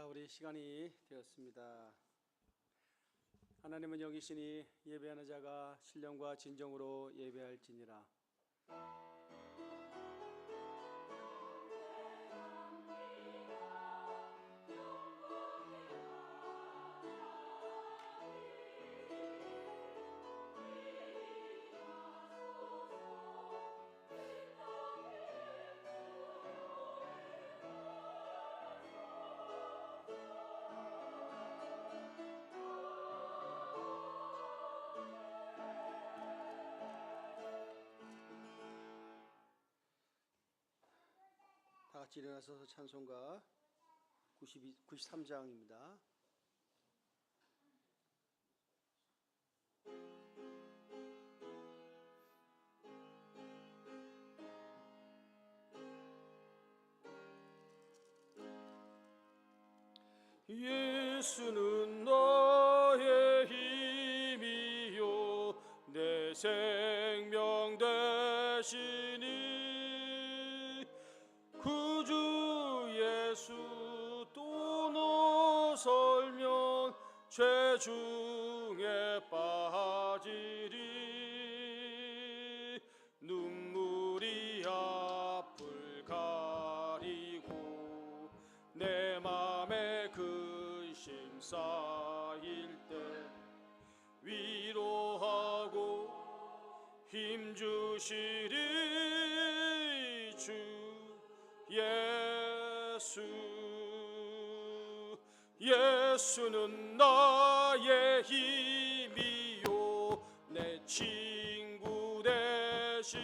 자, 우리 시간이 되었습니다. 하나님은 여기시니 예배하는 자가 신령과 진정으로 예배할지니라. 같이 일어나서 찬송가 92, 93장입니다. 예수는 나의 힘이요 내 생명 되시 예수 또 나설면 죄중에 빠지리. 눈물이 앞을 가리고 내 맘에 근심 쌓일 때 위로하고 힘주시리. 주 예 수 예수는 나의 힘이요. 내 친구 되시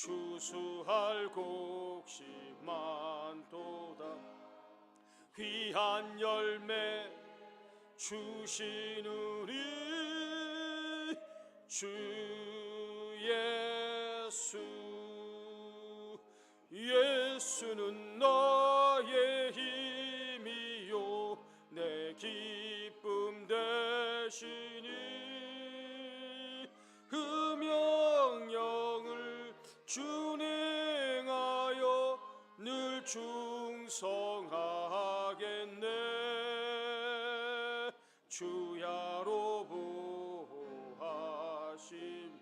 추수할 곡식 많도다. 귀한 열매 주시느니 주 예수. 예수는 나 충성하겠네. 주야로 보하심.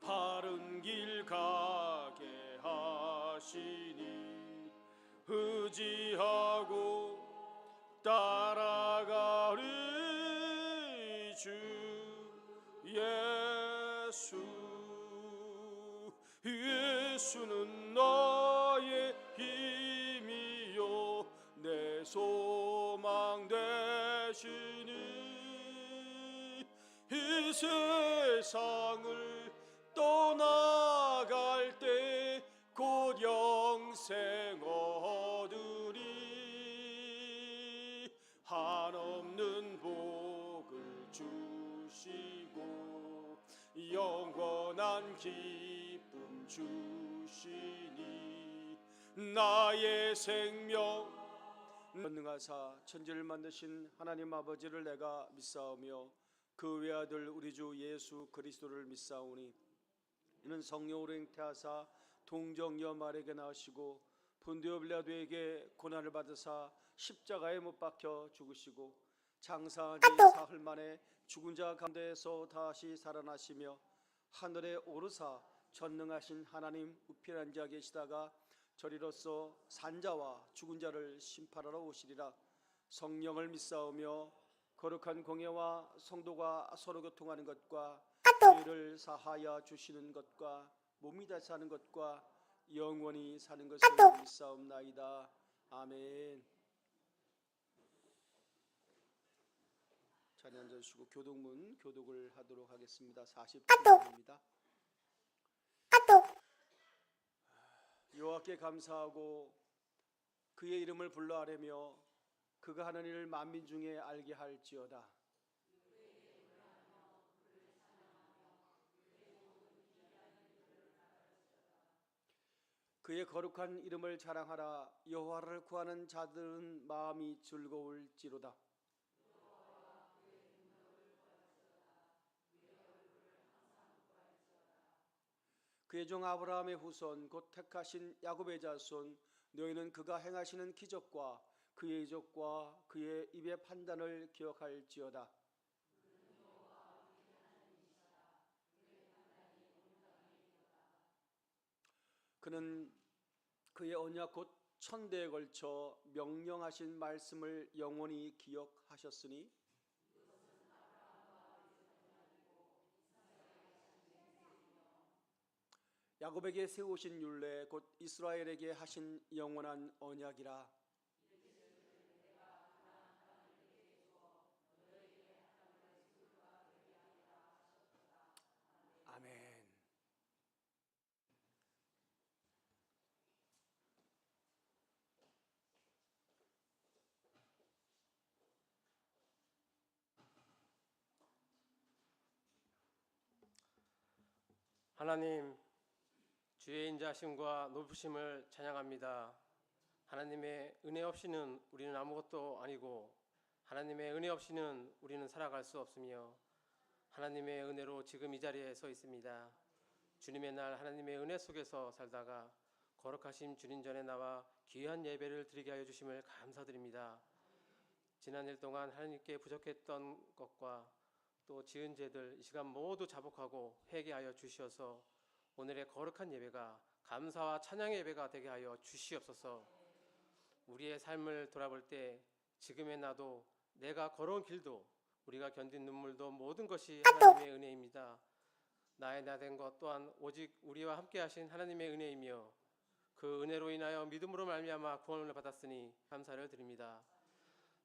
바른 길 가게 하시니 의지하고 따라가리 주 예수. 예수는 소망 되시니 이 세상을 떠나갈 때 곧 영생 얻으리. 한없는 복을 주시고 영원한 기쁨 주시니 나의 생명 전능하사 천지를 만드신 하나님 아버지를 내가 믿사오며 그 외아들 우리 주 예수 그리스도를 믿사오니 이는 성령으로 잉태하사 동정녀 마리에게 나으시고 본디오 빌라도에게 고난을 받으사 십자가에 못 박혀 죽으시고 장사한 지 사흘 만에 죽은 자 가운데에서 다시 살아나시며 하늘에 오르사 전능하신 하나님 우편한 자 계시다가 저리로서 산자와 죽은 자를 심판하러 오시리라. 성령을 믿사오며 거룩한 공예와 성도가 서로 교통하는 것과 죄를 사하여 주시는 것과 몸이 다시 사는 것과 영원히 사는 것을 믿사옵나이다. 아멘. 자리 앉으시고 교독문 교독을 하도록 하겠습니다. 47분입니다 여호와께 감사하고 그의 이름을 불러 아뢰며 그가 하는 일을 만민 중에 알게 할지어다. 그의 거룩한 이름을 자랑하라 여호와를 구하는 자들은 마음이 즐거울지로다 그의 종 아브라함의 후손 곧 택하신 야곱의 자손 너희는 그가 행하시는 기적과 그의 이적과 그의 입의 판단을 기억할지어다. 그는 그의 언약 곧 천대에 걸쳐 명령하신 말씀을 영원히 기억하셨으니 야곱에게 세우신 율례 곧 이스라엘에게 하신 영원한 언약이라 아멘. 하나님 주의 인자심과 높으심을 찬양합니다. 하나님의 은혜 없이는 우리는 아무것도 아니고 하나님의 은혜 없이는 우리는 살아갈 수 없으며 하나님의 은혜로 지금 이 자리에 서 있습니다. 주님의 날 하나님의 은혜 속에서 살다가 거룩하심 주님 전에 나와 귀한 예배를 드리게 하여 주심을 감사드립니다. 지난 일 동안 하나님께 부족했던 것과 또 지은 죄들 이 시간 모두 자복하고 회개하여 주시어서 오늘의 거룩한 예배가 감사와 찬양의 예배가 되게 하여 주시옵소서. 우리의 삶을 돌아볼 때 지금의 나도 내가 걸어온 길도 우리가 견딘 눈물도 모든 것이 하나님의 은혜입니다. 나의 나된 것 또한 오직 우리와 함께 하신 하나님의 은혜이며 그 은혜로 인하여 믿음으로 말미암아 구원을 받았으니 감사를 드립니다.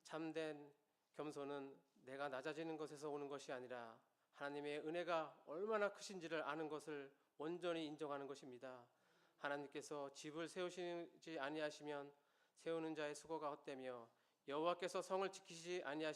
참된 겸손은 내가 낮아지는 것에서 오는 것이 아니라 하나님의 은혜가 얼마나 크신지를 아는 것을 온전히 인정하는 것입니다. 하나님께서 집을 세우시지 아니하시면 세우는 자의 수고가 헛되며 여호와께서 성을 지키지 아니하시면